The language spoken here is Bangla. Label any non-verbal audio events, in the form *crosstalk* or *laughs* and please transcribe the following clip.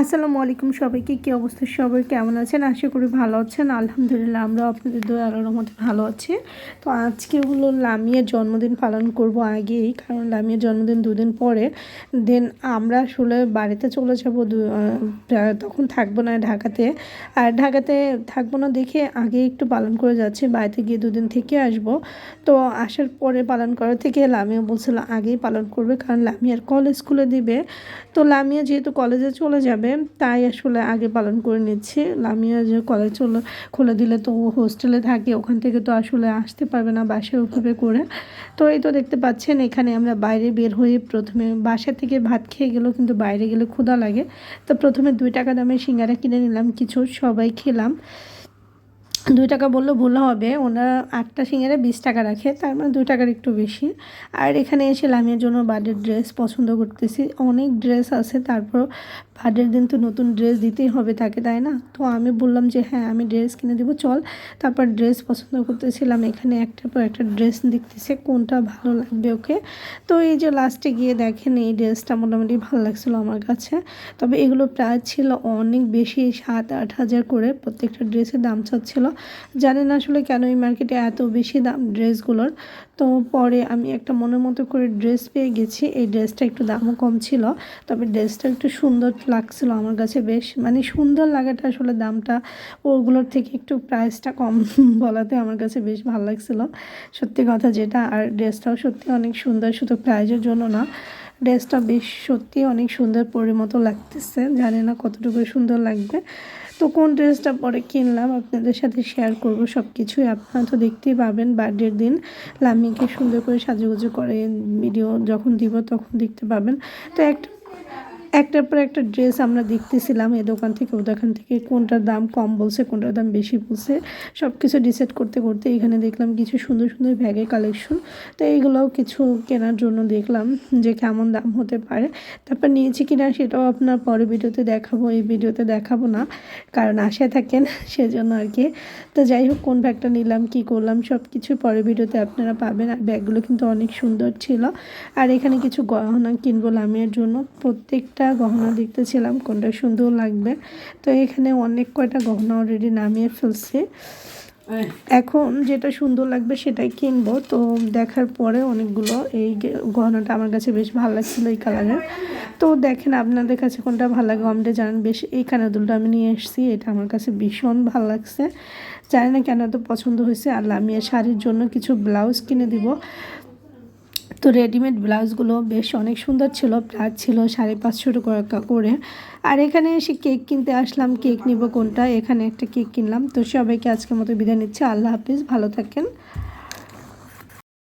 আসসালামু আলাইকুম সবাইকে, কী অবস্থা? সবাই কেমন আছেন? আশা করি ভালো আছেন। আলহামদুলিল্লাহ, আমরা আপনাদের দোয়া আলোর মধ্যে ভালো আছি। তো আজকে হলো লামিয়ার জন্মদিন পালন করব আগেই, কারণ লামিয়ার জন্মদিন দুদিন পরে। দেন আমরা আসলে বাড়িতে চলে যাব তখন থাকব না ঢাকাতে। আর ঢাকাতে থাকব না দেখে আগে একটু পালন করে যাচ্ছি, বাড়িতে গিয়ে দুদিন থেকে আসব। তো আসার পরে পালন করার থেকে লামিয়া বলছিল আগেই পালন করবে, কারণ লামিয়ার কলেজ স্কুলে দিবে। তো লামিয়া যেহেতু কলেজে চলে যাবে তাই আসলে আগে পালন করে নিচ্ছি। লামিয়া যে কলেজ খুলে দিলে তো ও হোস্টেলে থাকে, ওখান থেকে তো আসলে আসতে পারবে না বাসায় ওভাবে করে। তো এই তো দেখতে পাচ্ছেন, এখানে আমরা বাইরে বের হয়ে প্রথমে বাসা থেকে ভাত খেয়ে গেলেও কিন্তু বাইরে গেলে ক্ষুধা লাগে। তো প্রথমে দুই টাকা দামে সিঙ্গারা কিনে নিলাম, কিছু সবাই খেলাম। দুই টাকা বললে, ভুল হবে। ওনারা আটটা সিঙ্গারে বিশ টাকা রাখে, তার মানে দুই টাকার একটু বেশি। আর এখানে এসে লামিয়ার জন্য বার্থডে ড্রেস পছন্দ করতেছি। অনেক ড্রেস আছে, তারপর বার্থডের দিন তো নতুন ড্রেস দিতেই হবে তাকে, তাই না? তো আমি বললাম যে হ্যাঁ আমি ড্রেস কিনে দিব, চল। তারপর ড্রেস পছন্দ করতেছিলাম, এখানে একটার পর একটা ড্রেস দেখতেছে, কোনটা ভালো লাগবে ওকে। তো এই যে লাস্টে গিয়ে দেখেন, এই ড্রেসটা মোটামুটি ভালো লাগছিল আমার কাছে। তবে এগুলো প্রায় ছিল অনেক বেশি, সাত আট হাজার করে প্রত্যেকটা ড্রেসের দাম চাচ্ছিলো। জানেন আসলে কেন এই মার্কেটে এত বেশি দাম ড্রেসগুলোর। তো পরে আমি একটা মনের মতো করে ড্রেস পেয়ে গেছি। এই ড্রেসটা একটু দামও কম ছিল, তবে ড্রেসটা একটু সুন্দর লাগছিল আমার কাছে বেশ। মানে সুন্দর লাগাটা আসলে দামটা ওগুলোর থেকে একটু প্রাইসটা কম *laughs* বলাতে আমার কাছে বেশ ভালো লাগছিল। সত্যি কথা যেটা, আর ড্রেসটাও সত্যি অনেক সুন্দর, শুধু প্রাইজের জন্য না। ড্রেসটা বেশ সত্যি অনেক সুন্দর পরিমতো লাগতেছে। জানি না কতটুকু সুন্দর লাগবে। তো কোন ড্রেসটা পরে কিনলাম আপনাদের সাথে শেয়ার করব সব কিছুই আপনারা তো দেখতেই পাবেন বার্থডের দিন। লামিকে সুন্দর করে সাজুগুজু করে ভিডিও যখন দিব তখন দেখতে পাবেন। তো একটা একটার পর একটা ড্রেস আমরা দেখতেছিলাম এই দোকান থেকে ও দোকান থেকে কোনটার দাম কম বলছে, কোনটার দাম বেশি বলছে সব কিছু ডিসাইড করতে করতে এখানে দেখলাম কিছু সুন্দর সুন্দর ব্যাগের কালেকশন তো এইগুলোও কিছু কেনার জন্য দেখলাম যে কেমন দাম হতে পারে। তারপর নিয়েছি কিনা সেটাও আপনার পরে ভিডিওতে দেখাবো, এই ভিডিওতে দেখাবো না, কারণ আশায় থাকেন সেজন্য আর কি। তো যাই হোক, কোন ব্যাগটা নিলাম, কি করলাম সব কিছু পরে ভিডিওতে আপনারা পাবেন। আর ব্যাগগুলো কিন্তু অনেক সুন্দর ছিল। আর এখানে কিছু গহনা কিনবো লামিয়ার জন্য। প্রত্যেকটা একটা গহনা দেখতেছিলাম কোনটা সুন্দর লাগবে। তো এখানে অনেক কয়টা গহনা অলরেডি নামিয়ে ফেলছে। এখন যেটা সুন্দর লাগবে সেটাই কিনবো। তো দেখার পরে অনেকগুলো এই গহনাটা আমার কাছে বেশ ভালো লাগছিল এই কালারের। তো দেখেন আপনাদের কাছে কোনটা ভালো লাগে আমাদের জানেন। বেশ এই কানাদুলটা আমি নিয়ে এসেছি এটা আমার কাছে ভীষণ ভালো লাগছে। জানি না কেন এত পছন্দ হয়েছে আর লামিয়া শাড়ির জন্য কিছু ব্লাউজ কিনে দিব। তো রেডিমেড ব্লাউজগুলো বেশ অনেক সুন্দর ছিল প্রাইস ছিল সাড়ে পাঁচশো টাকা করে। আর এখানে এসে কেক কিনতে আসলাম কেক নিব কোনটা? এখানে একটা কেক কিনলাম। তো সবাইকে আজকের মতো বিদায় নিচ্ছে। আল্লাহ হাফিজ, ভালো থাকেন।